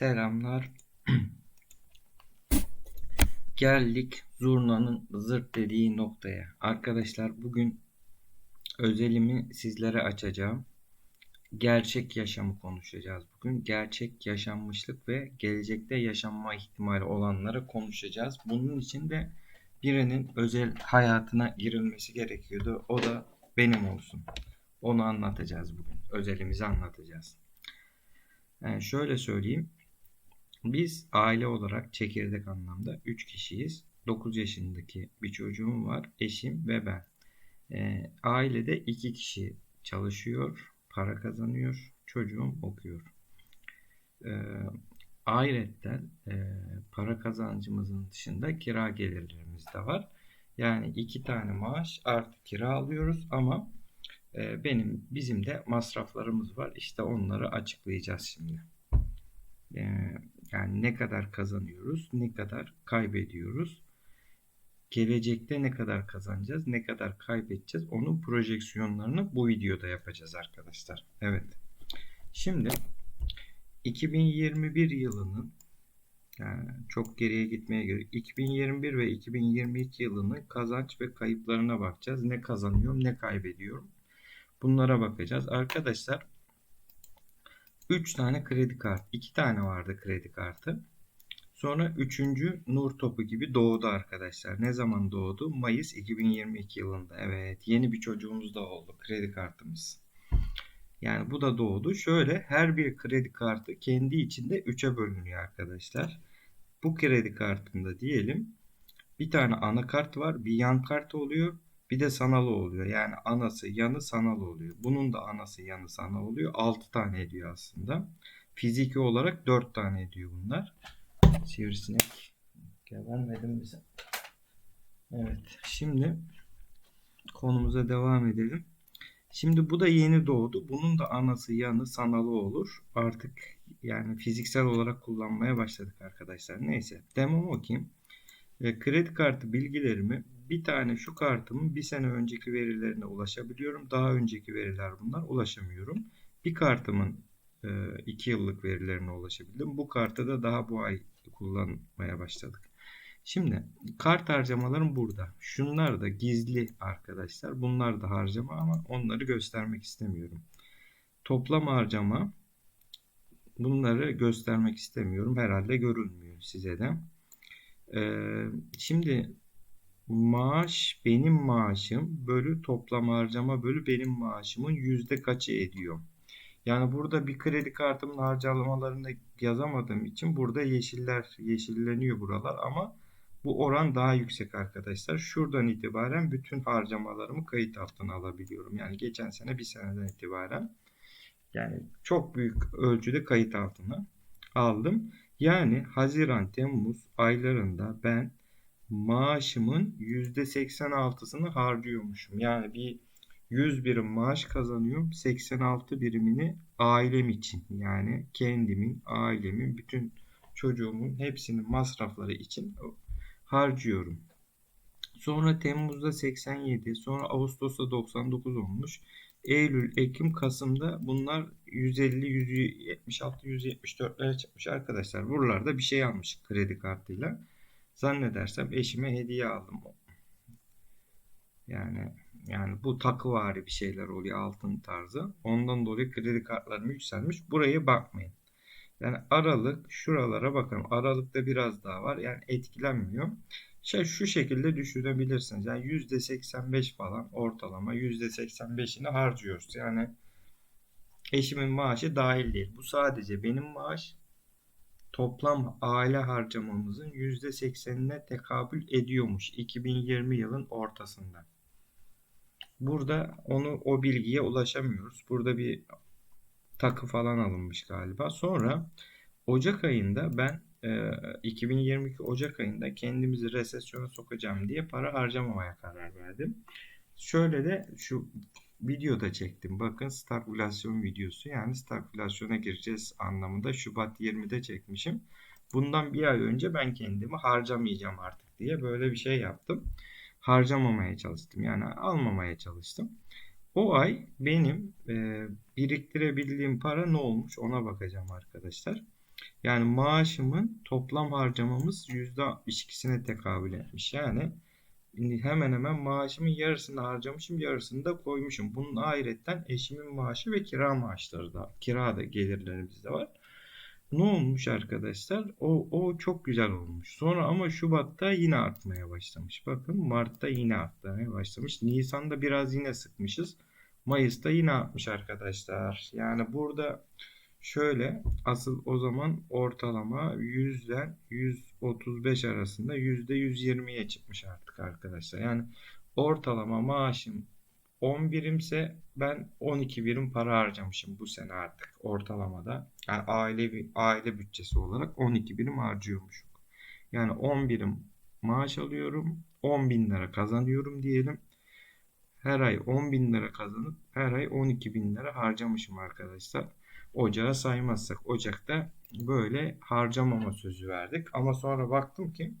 Selamlar. Geldik zurnanın zırt dediği noktaya. Arkadaşlar bugün özelimi sizlere açacağım. Gerçek yaşamı konuşacağız bugün. Gerçek yaşanmışlık ve gelecekte yaşanma ihtimali olanları konuşacağız. Bunun için de birinin özel hayatına girilmesi gerekiyordu. O da benim olsun. Onu anlatacağız bugün. Özelimizi anlatacağız. Yani şöyle söyleyeyim. Biz aile olarak çekirdek anlamda 3 kişiyiz. 9 yaşındaki bir çocuğum var, eşim ve ben. Ee, ailede 2 kişi çalışıyor, para kazanıyor, çocuğum okuyor. Ee, ayrıca e, para kazancımızın dışında kira gelirlerimiz de var. Yani iki tane maaş artı kira alıyoruz ama e, benim bizim de masraflarımız var. İşte onları açıklayacağız şimdi. E, yani ne kadar kazanıyoruz, ne kadar kaybediyoruz. Gelecekte ne kadar kazanacağız, ne kadar kaybedeceğiz onun projeksiyonlarını bu videoda yapacağız arkadaşlar. Evet. Şimdi 2021 yılının yani çok geriye gitmeye gerek. 2021 ve 2022 yılının kazanç ve kayıplarına bakacağız. Ne kazanıyorum, ne kaybediyorum. Bunlara bakacağız. Arkadaşlar 3 tane kredi kartı. 2 tane vardı kredi kartı. Sonra 3. Nur Topu gibi doğdu arkadaşlar. Ne zaman doğdu? Mayıs 2022 yılında. Evet yeni bir çocuğumuz da oldu. Kredi kartımız. Yani bu da doğdu. Şöyle her bir kredi kartı kendi içinde 3'e bölünüyor arkadaşlar. Bu kredi kartında diyelim bir tane anakart var. Bir yan kart oluyor. Bir de sanal oluyor. Yani anası yanı sanal oluyor. Bunun da anası yanı sanal oluyor. 6 tane ediyor aslında. Fiziki olarak 4 tane ediyor bunlar. Sivrisinek gebermedim bize. Evet. Şimdi konumuza devam edelim. Şimdi bu da yeni doğdu. Bunun da anası yanı sanalı olur. Artık yani fiziksel olarak kullanmaya başladık arkadaşlar. Neyse. Demom okuyayım. E, kredi kartı bilgilerimi bir tane şu kartımın bir sene önceki verilerine ulaşabiliyorum. Daha önceki veriler bunlar ulaşamıyorum. Bir kartımın 2 e, yıllık verilerine ulaşabildim. Bu kartı da daha bu ay kullanmaya başladık. Şimdi kart harcamalarım burada. Şunlar da gizli arkadaşlar. Bunlar da harcama ama onları göstermek istemiyorum. Toplam harcama bunları göstermek istemiyorum. Herhalde görülmüyor size de. Ee, şimdi maaş benim maaşım bölü toplam harcama bölü benim maaşımın yüzde kaçı ediyor? Yani burada bir kredi kartımın harcamalarını yazamadığım için burada yeşiller yeşilleniyor buralar ama bu oran daha yüksek arkadaşlar. Şuradan itibaren bütün harcamalarımı kayıt altına alabiliyorum. Yani geçen sene bir seneden itibaren yani çok büyük ölçüde kayıt altına aldım. Yani Haziran, Temmuz aylarında ben maaşımın %86'sını harcıyormuşum. Yani bir 100 birim maaş kazanıyorum. 86 birimini ailem için yani kendimin, ailemin, bütün çocuğumun hepsinin masrafları için harcıyorum. Sonra Temmuz'da 87, sonra Ağustos'ta 99 olmuş. Eylül, Ekim, Kasım'da bunlar 150, 176, 174'lere çıkmış arkadaşlar. Buralarda bir şey almış kredi kartıyla. Zannedersem eşime hediye aldım. Yani yani bu takıvari bir şeyler oluyor altın tarzı. Ondan dolayı kredi kartlarım yükselmiş. Buraya bakmayın. Yani aralık şuralara bakın. Aralıkta biraz daha var. Yani etkilenmiyor. Şey şu şekilde düşünebilirsiniz. Yani %85 falan ortalama %85'ini harcıyoruz. Yani eşimin maaşı dahil değil. Bu sadece benim maaş toplam aile harcamamızın %80'ine tekabül ediyormuş 2020 yılın ortasında. Burada onu o bilgiye ulaşamıyoruz. Burada bir takı falan alınmış galiba. Sonra Ocak ayında ben e, 2022 Ocak ayında kendimizi resesyona sokacağım diye para harcamamaya karar verdim. Şöyle de şu videoda çektim. Bakın stagflasyon videosu. Yani stagflasyona gireceğiz anlamında Şubat 20'de çekmişim. Bundan bir ay önce ben kendimi harcamayacağım artık diye böyle bir şey yaptım. Harcamamaya çalıştım. Yani almamaya çalıştım. O ay benim e, biriktirebildiğim para ne olmuş ona bakacağım arkadaşlar. Yani maaşımın toplam harcamamız %62'sine tekabül etmiş. Yani hemen hemen maaşımın yarısını harcamışım, yarısını da koymuşum. Bunun ayrıca eşimin maaşı ve kira maaşları da, kira da gelirlerimiz de var. Ne olmuş arkadaşlar? O, o çok güzel olmuş. Sonra ama Şubat'ta yine artmaya başlamış. Bakın Mart'ta yine artmaya başlamış. Nisan'da biraz yine sıkmışız. Mayıs'ta yine artmış arkadaşlar. Yani burada şöyle asıl o zaman ortalama 100'den 135 arasında %120'ye çıkmış artık arkadaşlar. Yani ortalama maaşım 10 birimse ben 12 birim para harcamışım bu sene artık ortalamada. Yani aile aile bütçesi olarak 12 birim harcıyormuşum. Yani 10 birim maaş alıyorum. 10 bin lira kazanıyorum diyelim. Her ay 10 bin lira kazanıp her ay 12 bin lira harcamışım arkadaşlar. Ocağı saymazsak Ocak'ta böyle harcamama sözü verdik. Ama sonra baktım ki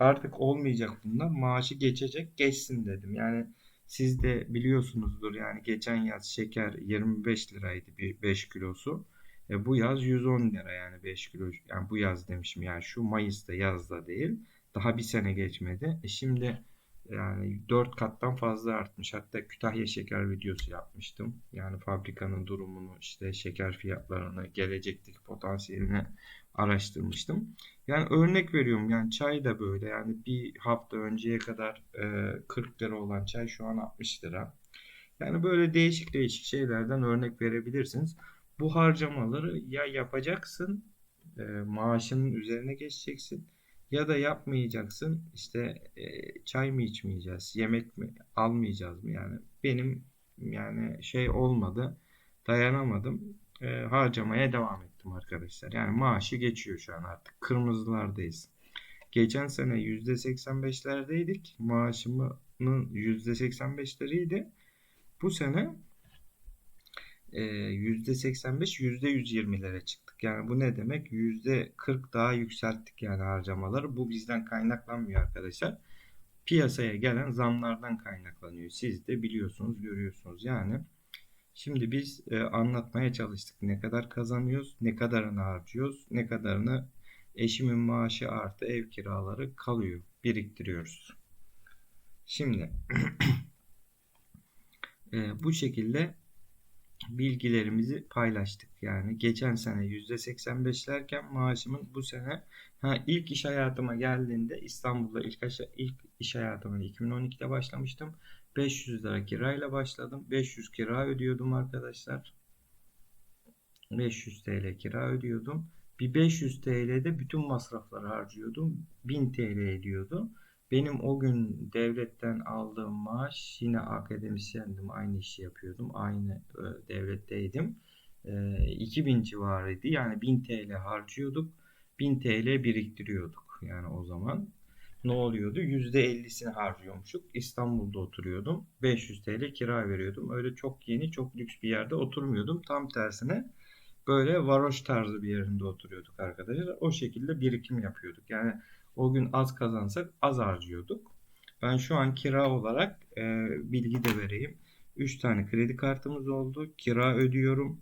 artık olmayacak bunlar. Maaşı geçecek geçsin dedim. Yani siz de biliyorsunuzdur yani geçen yaz şeker 25 liraydı bir 5 kilosu. E, bu yaz 110 lira yani 5 kilo. Yani bu yaz demişim yani şu Mayıs'ta yazda değil. Daha bir sene geçmedi. E şimdi yani 4 kattan fazla artmış. Hatta Kütahya şeker videosu yapmıştım. Yani fabrikanın durumunu, işte şeker fiyatlarını, gelecekteki potansiyelini araştırmıştım. Yani örnek veriyorum yani çay da böyle yani bir hafta önceye kadar e, 40 lira olan çay şu an 60 lira. Yani böyle değişik değişik şeylerden örnek verebilirsiniz. Bu harcamaları ya yapacaksın, e, maaşının üzerine geçeceksin ya da yapmayacaksın işte e, çay mı içmeyeceğiz, yemek mi almayacağız mı yani benim yani şey olmadı, dayanamadım, e, harcamaya devam ettim arkadaşlar. Yani maaşı geçiyor şu an artık kırmızılardayız. Geçen sene %85'lerdeydik. Maaşımın %85'leriydi. Bu sene %85 %120'lere çıktık. Yani bu ne demek? %40 daha yükselttik yani harcamaları. Bu bizden kaynaklanmıyor arkadaşlar. Piyasaya gelen zamlardan kaynaklanıyor. Siz de biliyorsunuz, görüyorsunuz. Yani şimdi biz e, anlatmaya çalıştık. Ne kadar kazanıyoruz, ne kadarını harcıyoruz, ne kadarını eşimin maaşı artı ev kiraları kalıyor. Biriktiriyoruz. Şimdi e, bu şekilde bilgilerimizi paylaştık. Yani geçen sene %85'lerken maaşımın bu sene ha ilk iş hayatıma geldiğinde İstanbul'da ilk, ilk iş hayatıma 2012'de başlamıştım. 500 lira kirayla başladım. 500 kira ödüyordum arkadaşlar. 500 TL kira ödüyordum. Bir 500 TL'de bütün masrafları harcıyordum. 1000 TL ediyordu. Benim o gün devletten aldığım maaş yine akademisyendim. Aynı işi yapıyordum. Aynı e, devletteydim. E, 2000 civarıydı. Yani 1000 TL harcıyorduk. 1000 TL biriktiriyorduk. Yani o zaman ne oluyordu? %50'sini harcıyormuşuk. İstanbul'da oturuyordum. 500 TL kira veriyordum. Öyle çok yeni, çok lüks bir yerde oturmuyordum. Tam tersine böyle varoş tarzı bir yerinde oturuyorduk arkadaşlar. O şekilde birikim yapıyorduk. Yani o gün az kazansak az harcıyorduk. Ben şu an kira olarak e, bilgi de vereyim. 3 tane kredi kartımız oldu. Kira ödüyorum.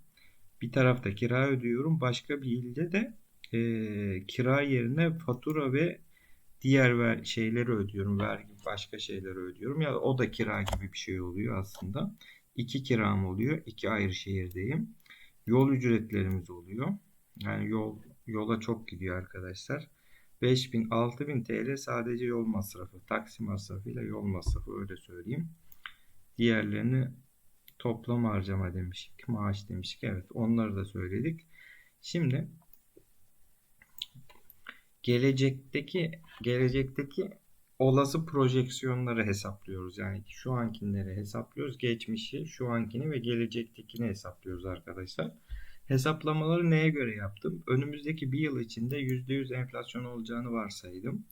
Bir tarafta kira ödüyorum. Başka bir ilde de e, kira yerine fatura ve diğer ver, şeyleri ödüyorum. Vergi başka şeyleri ödüyorum. Ya o da kira gibi bir şey oluyor aslında. İki kiram oluyor. İki ayrı şehirdeyim. Yol ücretlerimiz oluyor. Yani yol yola çok gidiyor arkadaşlar. 5000 6000 TL sadece yol masrafı. Taksi masrafıyla yol masrafı öyle söyleyeyim. Diğerlerini toplam harcama demiştik. Maaş demiştik. Evet onları da söyledik. Şimdi gelecekteki gelecekteki olası projeksiyonları hesaplıyoruz. Yani şu ankileri hesaplıyoruz. Geçmişi, şu ankini ve gelecektekini hesaplıyoruz arkadaşlar. Hesaplamaları neye göre yaptım? Önümüzdeki bir yıl içinde %100 enflasyon olacağını varsaydım.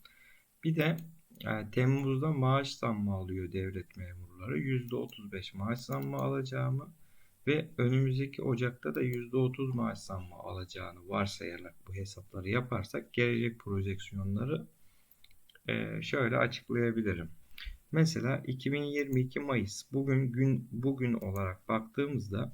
Bir de yani Temmuz'da maaş zammı alıyor devlet memurları. %35 maaş zammı alacağımı ve önümüzdeki Ocak'ta da %30 maaş zammı alacağını varsayarak bu hesapları yaparsak gelecek projeksiyonları e, şöyle açıklayabilirim. Mesela 2022 Mayıs bugün gün bugün olarak baktığımızda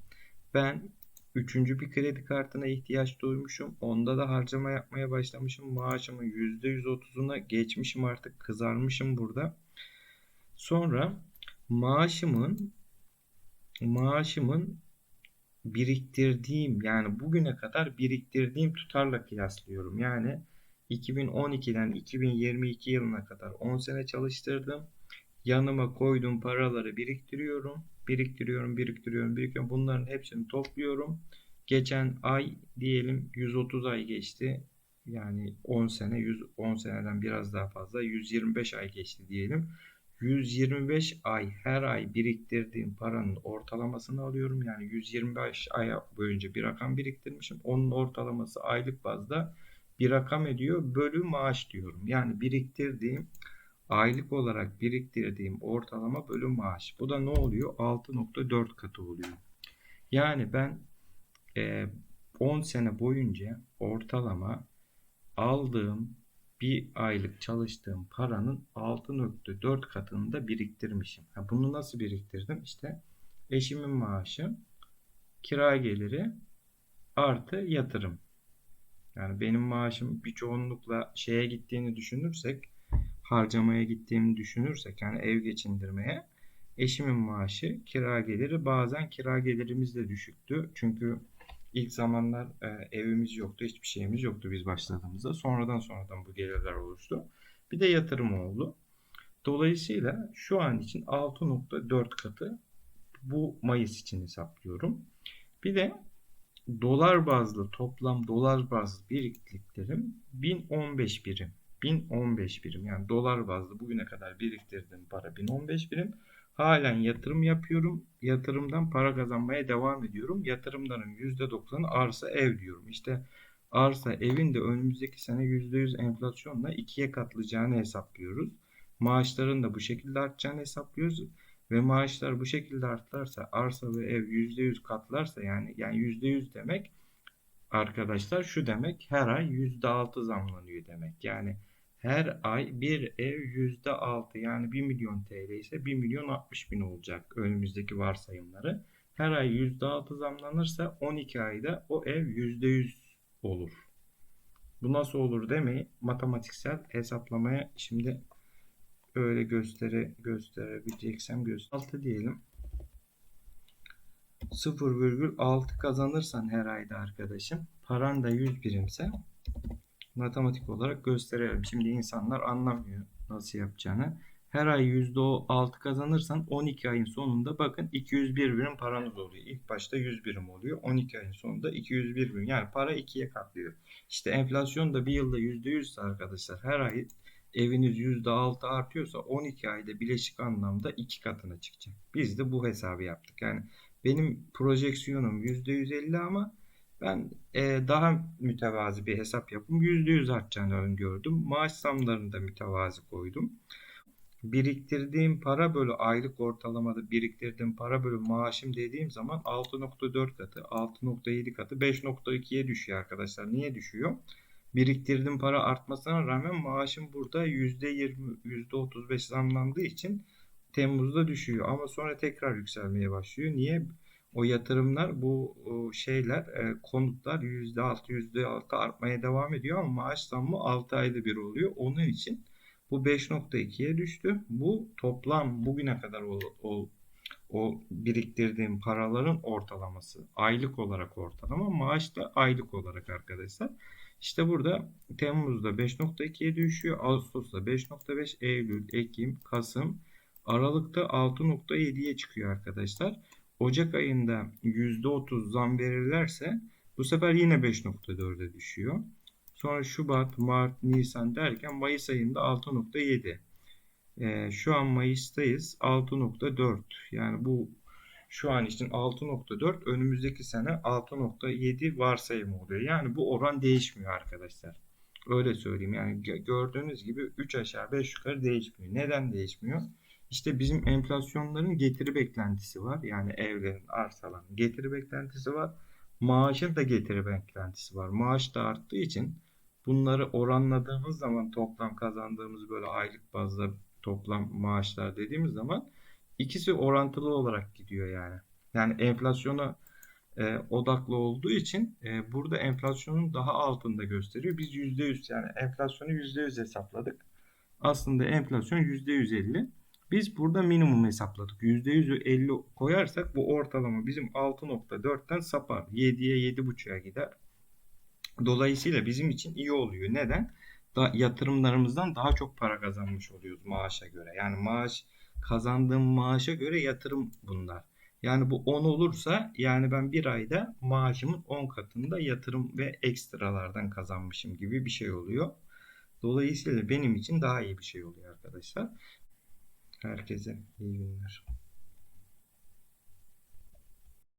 ben Üçüncü bir kredi kartına ihtiyaç duymuşum. Onda da harcama yapmaya başlamışım. Maaşımın %130'una geçmişim artık. Kızarmışım burada. Sonra maaşımın maaşımın biriktirdiğim yani bugüne kadar biriktirdiğim tutarla kıyaslıyorum. Yani 2012'den 2022 yılına kadar 10 sene çalıştırdım. Yanıma koyduğum paraları biriktiriyorum. Biriktiriyorum, biriktiriyorum, biriktiriyorum. Bunların hepsini topluyorum. Geçen ay diyelim 130 ay geçti. Yani 10 sene, 110 seneden biraz daha fazla 125 ay geçti diyelim. 125 ay her ay biriktirdiğim paranın ortalamasını alıyorum. Yani 125 ay boyunca bir rakam biriktirmişim. Onun ortalaması aylık bazda bir rakam ediyor. Bölü maaş diyorum. Yani biriktirdiğim aylık olarak biriktirdiğim ortalama bölü maaş. Bu da ne oluyor? 6.4 katı oluyor. Yani ben e, 10 sene boyunca ortalama aldığım bir aylık çalıştığım paranın 6.4 katını da biriktirmişim. Ha, bunu nasıl biriktirdim? İşte eşimin maaşı, kira geliri artı yatırım. Yani benim maaşım bir çoğunlukla şeye gittiğini düşünürsek, harcamaya gittiğimi düşünürsek yani ev geçindirmeye eşimin maaşı, kira geliri bazen kira gelirimiz de düşüktü. Çünkü İlk zamanlar e, evimiz yoktu, hiçbir şeyimiz yoktu biz başladığımızda. Sonradan sonradan bu gelirler oluştu. Bir de yatırım oldu. Dolayısıyla şu an için 6.4 katı bu Mayıs için hesaplıyorum. Bir de dolar bazlı toplam dolar bazlı biriktiklerim 1015 birim. 1015 birim yani dolar bazlı bugüne kadar biriktirdiğim para 1015 birim. Halen yatırım yapıyorum. Yatırımdan para kazanmaya devam ediyorum. Yatırımların %90'ı arsa ev diyorum. İşte arsa evin de önümüzdeki sene %100 enflasyonla ikiye katlayacağını hesaplıyoruz. Maaşların da bu şekilde artacağını hesaplıyoruz. Ve maaşlar bu şekilde artarsa arsa ve ev %100 katlarsa yani yani %100 demek arkadaşlar şu demek her ay %6 zamlanıyor demek. Yani her ay bir ev yüzde altı yani 1 milyon TL ise 1 milyon 60 bin olacak önümüzdeki varsayımları. Her ay yüzde altı zamlanırsa 12 ayda o ev yüzde yüz olur. Bu nasıl olur demeyi matematiksel hesaplamaya şimdi öyle göstere gösterebileceksem göster. 6 diyelim. 0,6 kazanırsan her ayda arkadaşım paran da 100 birimse matematik olarak gösterelim. Şimdi insanlar anlamıyor nasıl yapacağını. Her ay %6 kazanırsan 12 ayın sonunda bakın 201 birim paranız oluyor. İlk başta 100 birim oluyor. 12 ayın sonunda 201 birim. Yani para ikiye katlıyor. İşte enflasyon da bir yılda %100 ise arkadaşlar her ay eviniz %6 artıyorsa 12 ayda bileşik anlamda 2 katına çıkacak. Biz de bu hesabı yaptık. Yani benim projeksiyonum %150 ama ben e, daha mütevazi bir hesap yapım %100 artacağını öngördüm. Maaş zamlarını da mütevazi koydum. Biriktirdiğim para bölü aylık ortalamada biriktirdiğim para bölü maaşım dediğim zaman 6.4 katı, 6.7 katı, 5.2'ye düşüyor arkadaşlar. Niye düşüyor? Biriktirdiğim para artmasına rağmen maaşım burada %20, %35 zamlandığı için Temmuz'da düşüyor. Ama sonra tekrar yükselmeye başlıyor. Niye? o yatırımlar bu şeyler e, konutlar %6 %6 artmaya devam ediyor ama maaş zammı 6 ayda bir oluyor. Onun için bu 5.2'ye düştü. Bu toplam bugüne kadar o, o, o biriktirdiğim paraların ortalaması. Aylık olarak ortalama, maaş da aylık olarak arkadaşlar. İşte burada Temmuz'da 5.2'ye düşüyor. Ağustos'ta 5.5, Eylül, Ekim, Kasım, Aralık'ta 6.7'ye çıkıyor arkadaşlar. Ocak ayında %30 zam verirlerse bu sefer yine 5.4'e düşüyor. Sonra Şubat, Mart, Nisan derken Mayıs ayında 6.7. Ee, şu an Mayıs'tayız 6.4. Yani bu şu an için 6.4 önümüzdeki sene 6.7 varsayım oluyor. Yani bu oran değişmiyor arkadaşlar. Öyle söyleyeyim. Yani gördüğünüz gibi 3 aşağı 5 yukarı değişmiyor. Neden değişmiyor? İşte bizim enflasyonların getiri beklentisi var. Yani evlerin, arsaların getiri beklentisi var. Maaşın da getiri beklentisi var. Maaş da arttığı için bunları oranladığımız zaman toplam kazandığımız böyle aylık bazda toplam maaşlar dediğimiz zaman ikisi orantılı olarak gidiyor yani. Yani enflasyona e, odaklı olduğu için e, burada enflasyonun daha altında gösteriyor. Biz %100 yani enflasyonu %100 hesapladık. Aslında enflasyon %150. Biz burada minimum hesapladık. %150 koyarsak bu ortalama bizim 6.4'ten sapar. 7'ye 7.5'a gider. Dolayısıyla bizim için iyi oluyor. Neden? Da, yatırımlarımızdan daha çok para kazanmış oluyoruz maaşa göre. Yani maaş kazandığım maaşa göre yatırım bunlar. Yani bu 10 olursa yani ben bir ayda maaşımın 10 katında yatırım ve ekstralardan kazanmışım gibi bir şey oluyor. Dolayısıyla benim için daha iyi bir şey oluyor arkadaşlar. Herkese iyi günler.